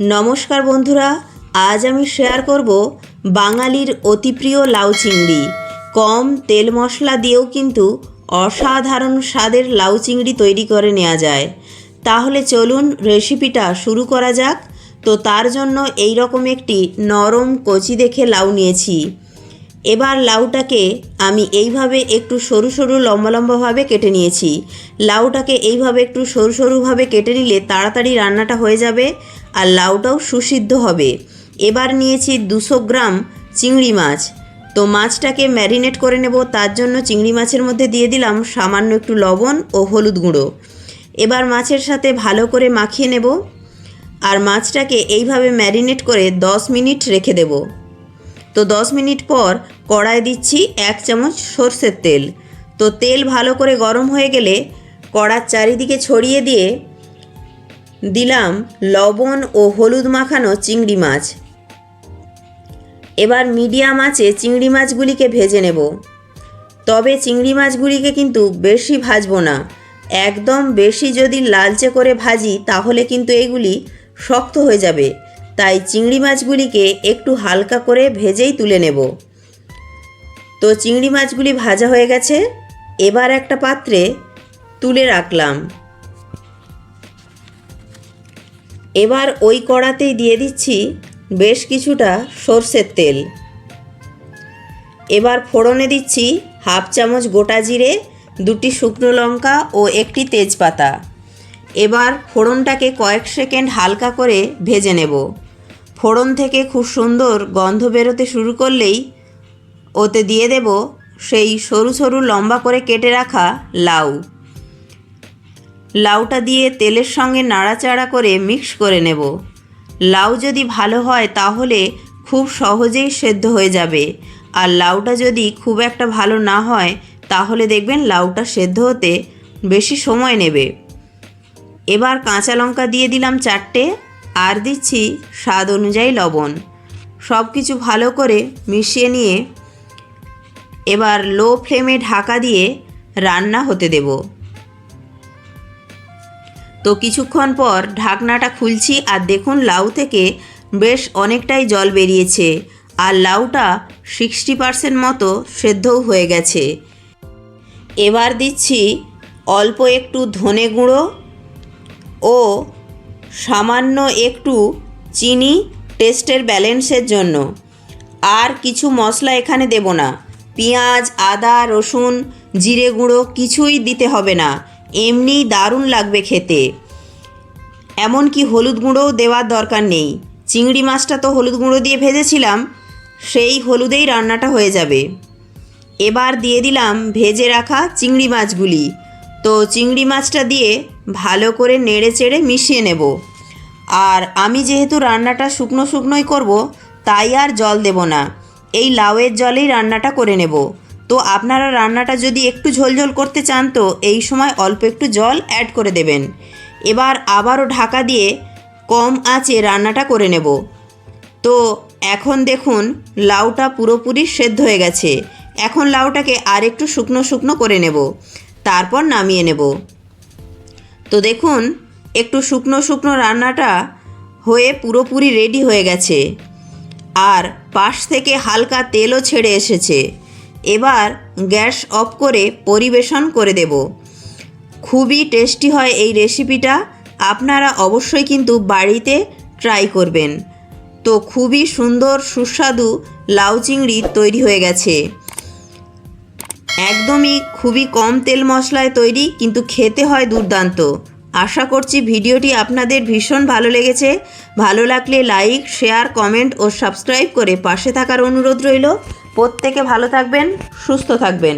নমস্কার বন্ধুরা, আজ আমি শেয়ার করব বাঙালির অতি প্রিয় লাউ চিংড়ি। কম তেল মশলা দিয়েও কিন্তু অসাধারণ স্বাদের লাউ চিংড়ি তৈরি করে নেওয়া যায়। তাহলে চলুন রেসিপিটা শুরু করা যাক। তো তার জন্য এই রকম একটি নরম কচি দেখে লাউ নিয়েছি। এবার লাউটাকে আমি এইভাবে একটু সরু সরু লম্বা লম্বাভাবে কেটে নিয়েছি। লাউটাকে এইভাবে একটু সরু সরুভাবে কেটে নিলে তাড়াতাড়ি রান্নাটা হয়ে যাবে আর লাউটাও সুসিদ্ধ হবে। এবার নিয়েছি দুশো গ্রাম চিংড়ি মাছ। তো মাছটাকে ম্যারিনেট করে নেব, তার জন্য চিংড়ি মাছের মধ্যে দিয়ে দিলাম সামান্য একটু লবণ ও হলুদ গুঁড়ো। এবার মাছের সাথে ভালো করে মাখিয়ে নেব। আর মাছটাকে এইভাবে ম্যারিনেট করে 10 মিনিট রেখে দেবো। তো 10 মিনিট পর কড়ায় দিচ্ছি এক চামচ সর্ষের তেল। তো তেল ভালো করে গরম হয়ে গেলে কড়ার চারিদিকে ছড়িয়ে দিয়ে দিলাম লবণ ও হলুদ মাখানো চিংড়ি মাছ। এবার মিডিয়াম আঁচে চিংড়ি মাছগুলিকে ভেজে নেব। তবে চিংড়ি মাছগুলিকে কিন্তু বেশি ভাজবো না। একদম বেশি যদি লালচে করে ভাজি, তাহলে কিন্তু এগুলি শক্ত হয়ে যাবে। তাই চিংড়ি মাছগুলিকে একটু হালকা করে ভেজেই তুলে নেব। তো চিংড়ি মাছগুলি ভাজা হয়ে গেছে। এবার একটা পাত্রে তুলে রাখলাম। এবার ওই কড়াতেই দিয়ে দিচ্ছি বেশ কিছুটা সর্ষের তেল। এবার ফোড়নে দিচ্ছি হাফ চামচ গোটা জিরে, দুটি শুকনো লঙ্কা ও একটি তেজপাতা। এবার ফোড়নটাকে কয়েক সেকেন্ড হালকা করে ভেজে নেব। ফোড়ন থেকে খুব সুন্দর গন্ধ বেরোতে শুরু করলেই ওতে দিয়ে দেব সেই সরু সরু লম্বা করে কেটে রাখা লাউ। লাউটা দিয়ে তেলের সঙ্গে নাড়াচাড়া করে মিক্স করে নেব। লাউ যদি ভালো হয় তাহলে খুব সহজেই সেদ্ধ হয়ে যাবে। আর লাউটা যদি খুব একটা ভালো না হয় তাহলে দেখবেন লাউটা সেদ্ধ হতে বেশি সময় নেবে। এবার কাঁচা লঙ্কা দিয়ে দিলাম চারটে, আর দিচ্ছি স্বাদ অনুযায়ী লবণ। সব কিছু ভালো করে মিশিয়ে নিয়ে এবার লো ফ্লেমে ঢাকা দিয়ে রান্না হতে দেব। তো কিছুক্ষণ পর ঢাকনাটা খুলছি, আর দেখুন লাউ থেকে বেশ অনেকটাই জল বেরিয়েছে, আর লাউটা সিক্সটি পারসেন্ট মতো সেদ্ধও হয়ে গেছে। এবার দিচ্ছি অল্প একটু ধনে গুঁড়ো ও সামান্য একটু চিনি টেস্টের ব্যালেন্সের জন্য। আর কিছু মশলা এখানে দেব না। পেঁয়াজ, আদা, রসুন, জিরে গুঁড়ো কিছুই দিতে হবে না। এমনি দারুণ লাগবে খেতে। এমনকি হলুদ গুঁড়োও দেওয়ার দরকার নেই। চিংড়ি মাছটা তো হলুদ গুঁড়ো দিয়ে ভেজেছিলাম, সেই হলুদেই রান্নাটা হয়ে যাবে। এবার দিয়ে দিলাম ভেজে রাখা চিংড়ি মাছগুলি। তো চিংড়ি মাছটা দিয়ে ভালো করে নেড়ে চেড়ে মিশিয়ে নেব। আর আমি যেহেতু রান্নাটা শুকনো শুকনোই করব, তাই আর জল দেব না। এই লাউয়ের জলেই রান্নাটা করে নেব। তো আপনারা রান্নাটা যদি একটু ঝোলঝোল করতে চান তো এই সময় অল্প একটু জল অ্যাড করে দেবেন। এবার আবারও ঢাকা দিয়ে কম আঁচে রান্নাটা করে নেব। তো এখন দেখুন, লাউটা পুরোপুরি সেদ্ধ হয়ে গেছে। এখন লাউটাকে আর একটু শুকনো শুকনো করে নেব। তারপর নামিয়ে নেব। তো দেখুন, একটু শুকনো শুকনো রান্নাটা হয়ে পুরোপুরি রেডি হয়ে গেছে। আর পাশ থেকে হালকা তেলও ছেড়ে এসেছে। এবার গ্যাস অফ করে পরিবেশন করে দেব। খুবই টেস্টি হয় এই রেসিপিটা আপনারা অবশ্যই কিন্তু বাড়িতে ট্রাই করবেন। তো খুবই সুন্দর, সুস্বাদু লাউ চিংড়ি তৈরি হয়ে গেছে। একদমই খুবই কম তেল মশলায় তৈরি, কিন্তু খেতে হয় দুর্দান্ত। আশা করছি ভিডিওটি আপনাদের ভীষণ ভালো লেগেছে। ভালো লাগলে লাইক, শেয়ার, কমেন্ট ও সাবস্ক্রাইব করে পাশে থাকার অনুরোধ রইল। প্রত্যেকে ভালো থাকবেন, সুস্থ থাকবেন।